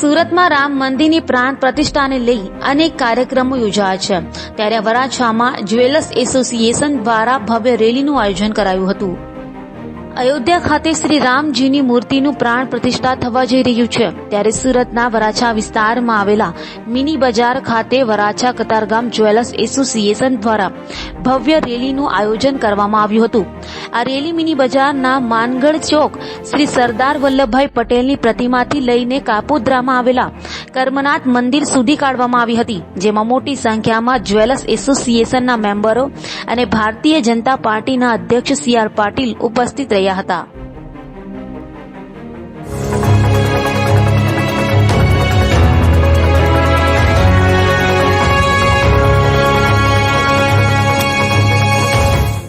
સુરતમાં રામ મંદિરની પ્રાણ પ્રતિષ્ઠાને લઈ અનેક કાર્યક્રમો યોજાયા છે. ત્યારે વરાછામાં જ્વેલર્સ એસોસિએશન દ્વારા ભવ્ય રેલીનું આયોજન કરાયું હતું. અયોધ્યા ખાતે શ્રી રામજીની મૂર્તિનું પ્રાણ પ્રતિષ્ઠા થવા જઈ રહ્યું છે. ત્યારે સુરતના વરાછા વિસ્તારમાં આવેલા મિની બજાર ખાતે વરાછા કતારગામ જ્વેલર્સ એસોસિએશન દ્વારા ભવ્ય રેલીનું આયોજન કરવામાં આવ્યું હતું. આ રેલી મિની બજારના માનગઢ ચોક શ્રી સરદાર વલ્લભભાઈ પટેલની પ્રતિમાથી લઈને કાપોદ્રામાં આવેલા કર્મનાથ મંદિર સુધી કાઢવામાં આવી હતી, જેમાં મોટી સંખ્યામાં જ્વેલર્સ એસોસિએશનના મેમ્બરો અને ભારતીય જનતા પાર્ટીના અધ્યક્ષ સી આર પાટીલ ઉપસ્થિત રહ્યા હતા.